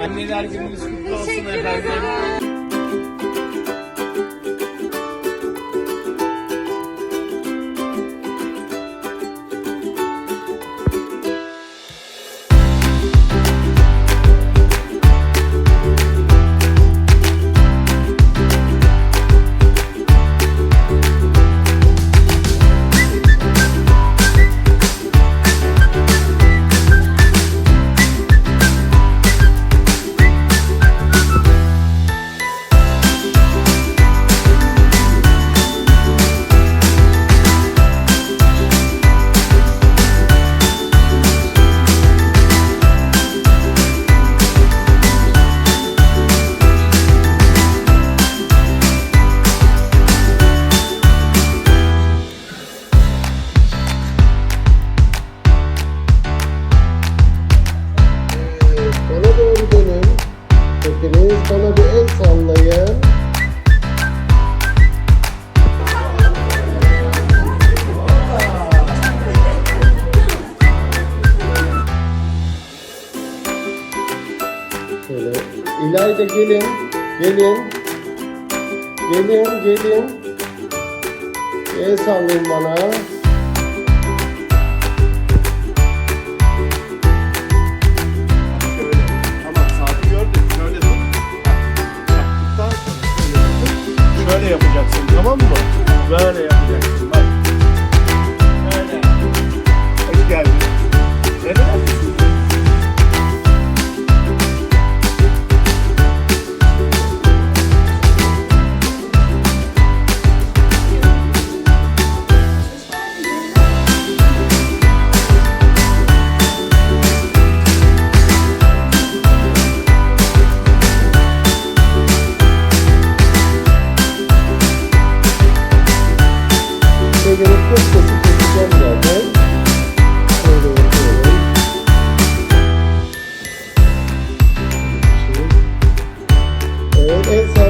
Anneler gününüz kutlu olsun efendim. Hepiniz bana bir el sallayın. Şöyle İlayda gelin. Gelin. Gelin, gelin. El sallayın bana. yapacaksın tamam mı? Böyle yapacaksın. is